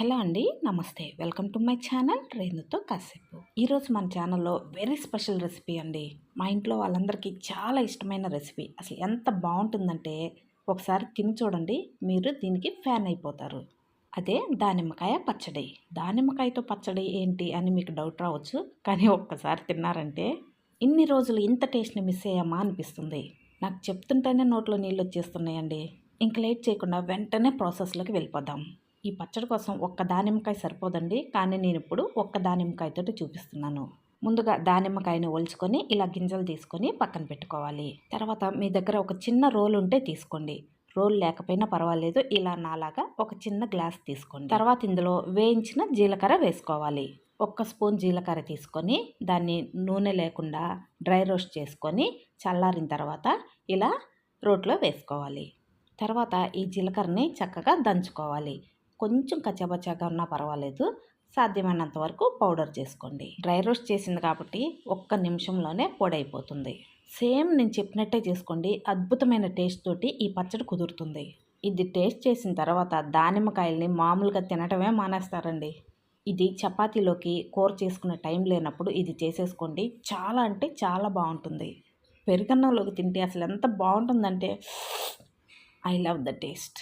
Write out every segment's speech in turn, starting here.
Hello అండి నమస్తే. Welcome to my channel రేణుతో కాసేపు. ఈరోజు మన ఛానల్లో వెరీ స్పెషల్ రెసిపీ అండి. మా ఇంట్లో వాళ్ళందరికీ చాలా ఇష్టమైన రెసిపీ. అసలు ఎంత బాగుంటుందంటే ఒకసారి తిని చూడండి మీరు దీనికి ఫ్యాన్ అయిపోతారు. అదే దానిమ్మకాయ పచ్చడి. దానిమ్మకాయతో పచ్చడి ఏంటి అని మీకు డౌట్ రావచ్చు కానీ ఒక్కసారి తిన్నారంటే ఇన్ని రోజులు ఇంత టేస్ట్ని మిస్ అయ్యామా అనిపిస్తుంది. నాకు చెప్తుంటేనే నోట్లో నీళ్ళు వచ్చేస్తున్నాయండి. ఇంక లేట్ చేయకుండా వెంటనే ప్రాసెస్లోకి వెళ్ళిపోదాం. ఈ పచ్చడి కోసం ఒక్క దానిమ్మకాయ సరిపోదండి. కానీ నేను ఇప్పుడు ఒక్క దానిమ్మకాయతోటి చూపిస్తున్నాను. ముందుగా దానిమ్మకాయని ఒలుచుకొని ఇలా గింజలు తీసుకొని పక్కన పెట్టుకోవాలి. తర్వాత మీ దగ్గర ఒక చిన్న రోల్ ఉంటే తీసుకోండి. రోల్ లేకపోయినా పర్వాలేదు. ఇలా నాలాగా ఒక చిన్న గ్లాస్ తీసుకోండి. తర్వాత ఇందులో వేయించిన జీలకర్ర వేసుకోవాలి. ఒక్క స్పూన్ జీలకర్ర తీసుకొని దాన్ని నూనె లేకుండా డ్రై రోస్ట్ చేసుకొని చల్లారిన తర్వాత ఇలా రోట్లో వేసుకోవాలి. తర్వాత ఈ జీలకర్రని చక్కగా దంచుకోవాలి. కొంచెం కచ్చాబచ్చాగా ఉన్నా పర్వాలేదు. సాధ్యమైనంత వరకు పౌడర్ చేసుకోండి. డ్రై రోస్ట్ చేసింది కాబట్టి ఒక్క నిమిషంలోనే పొడి అయిపోతుంది సేమ్ నేను చెప్పినట్టే చేసుకోండి. అద్భుతమైన టేస్ట్ తోటి ఈ పచ్చడి కుదురుతుంది. ఇది టేస్ట్ చేసిన తర్వాత దానిమ్మకాయల్ని మామూలుగా తినటమే మానేస్తారండి. ఇది చపాతీలోకి కూర చేసుకునే టైం లేనప్పుడు ఇది చేసేసుకోండి. చాలా అంటే చాలా బాగుంటుంది. పెరుగన్నంలోకి తింటే అసలు ఎంత బాగుంటుందంటే ఐ లవ్ ద టేస్ట్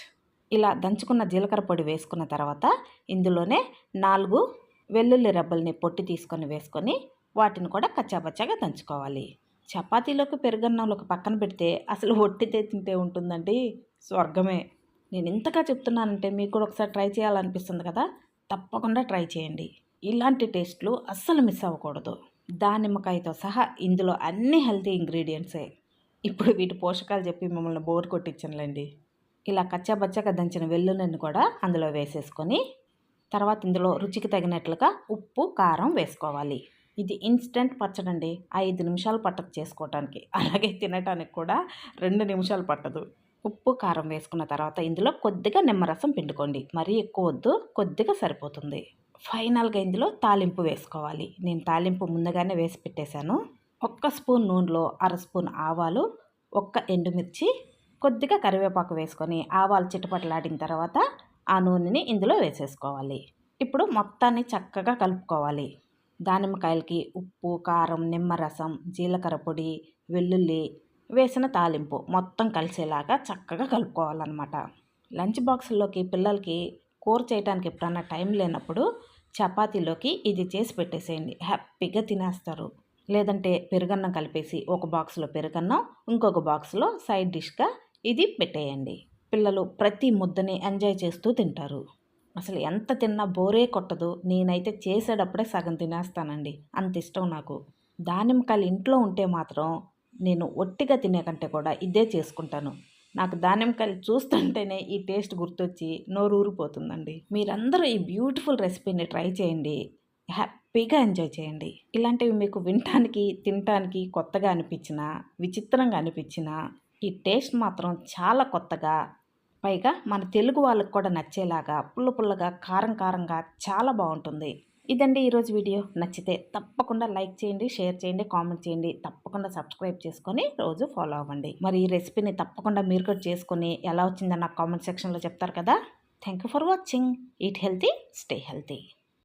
ఇలా దంచుకున్న జీలకర్ర పొడి వేసుకున్న తర్వాత ఇందులోనే నాలుగు వెల్లుల్లి రెబ్బల్ని పొట్టి తీసుకొని వేసుకొని వాటిని కూడా కచ్చాపచ్చాగా దంచుకోవాలి. చపాతీలోకి పెరుగన్నంలోకి పక్కన పెడితే అసలు ఒట్టితే తింటే ఉంటుందండి. స్వర్గమే. నేను ఇంతగా చెప్తున్నానంటే మీకు కూడా ఒకసారి ట్రై చేయాలనిపిస్తుంది కదా? తప్పకుండా ట్రై చేయండి. ఇలాంటి టేస్ట్లు అస్సలు మిస్ అవ్వకూడదు. దానిమ్మకాయతో సహా ఇందులో అన్ని హెల్తీ ఇంగ్రీడియంట్సే. ఇప్పుడు వీటి పోషకాలు చెప్పి మిమ్మల్ని బోర్ కొట్టించనులేండి. ఇలా కచ్చాబచ్చగా దంచిన వెల్లుల్లిని కూడా అందులో వేసేసుకొని తర్వాత ఇందులో రుచికి తగినట్లుగా ఉప్పు కారం వేసుకోవాలి. ఇది ఇన్స్టెంట్ పచ్చడండి. ఐదు నిమిషాలు పట్టదు చేసుకోవటానికి. అలాగే తినటానికి కూడా రెండు నిమిషాలు పట్టదు. ఉప్పు కారం వేసుకున్న తర్వాత ఇందులో కొద్దిగా నిమ్మరసం పిండుకోండి. మరీ ఎక్కువ వద్దు కొద్దిగా సరిపోతుంది. ఫైనల్గా ఇందులో తాలింపు వేసుకోవాలి. నేను తాలింపు ముందుగానే వేసి పెట్టేశాను. ఒక్క స్పూన్ నూనెలో అర స్పూన్ ఆవాలు ఒక్క ఎండుమిర్చి కొద్దిగా కరివేపాకు వేసుకొని ఆవాలు చిటపటలాడిన తర్వాత ఆ నూనెని ఇందులో వేసేసుకోవాలి. ఇప్పుడు మొత్తాన్ని చక్కగా కలుపుకోవాలి. దానిమ్మకాయలకి ఉప్పు కారం నిమ్మరసం జీలకర్ర పొడి వెల్లుల్లి వేసిన తాలింపు మొత్తం కలిసేలాగా చక్కగా కలుపుకోవాలన్నమాట. లంచ్ బాక్సుల్లోకి పిల్లలకి కూర చేయడానికి ఎప్పుడన్నా టైం లేనప్పుడు చపాతీలోకి ఇది చేసి పెట్టేసేయండి. హ్యాపీగా తినేస్తారు. లేదంటే పెరుగన్నం కలిపేసి ఒక బాక్స్లో పెరుగన్నం ఇంకొక బాక్స్లో సైడ్ డిష్గా ఇది పెట్టేయండి. పిల్లలు ప్రతి ముద్దని ఎంజాయ్ చేస్తూ తింటారు. అసలు ఎంత తిన్నా బోరే కొట్టదు. నేనైతే చేసేటప్పుడే సగం తినేస్తానండి. అంత ఇష్టం నాకు. దానిమ్మకాయలు ఇంట్లో ఉంటే మాత్రం నేను ఒట్టిగా తినే కంటే కూడా ఇదే చేసుకుంటాను. నాకు దానిమ్మకాయలు చూస్తుంటేనే ఈ టేస్ట్ గుర్తొచ్చి నోరు ఊరిపోతుందండి. మీరందరూ ఈ బ్యూటిఫుల్ రెసిపీని ట్రై చేయండి. హ్యాపీగా ఎంజాయ్ చేయండి. ఇలాంటివి మీకు వినటానికి తినటానికి కొత్తగా అనిపించినా విచిత్రంగా అనిపించినా ఈ టేస్ట్ మాత్రం చాలా కొత్తగా పైగా మన తెలుగు వాళ్ళకి కూడా నచ్చేలాగా పుల్ల పుల్లగా కారం కారంగా చాలా బాగుంటుంది. ఇదండి ఈరోజు వీడియో. నచ్చితే తప్పకుండా లైక్ చేయండి షేర్ చేయండి కామెంట్ చేయండి. తప్పకుండా సబ్స్క్రైబ్ చేసుకొని రోజు ఫాలో అవ్వండి. మరి ఈ రెసిపీని తప్పకుండా మీరు కూడా చేసుకొని ఎలా వచ్చిందో నాకు కామెంట్ సెక్షన్లో చెప్తారు కదా? Thank you for watching. Eat healthy stay healthy.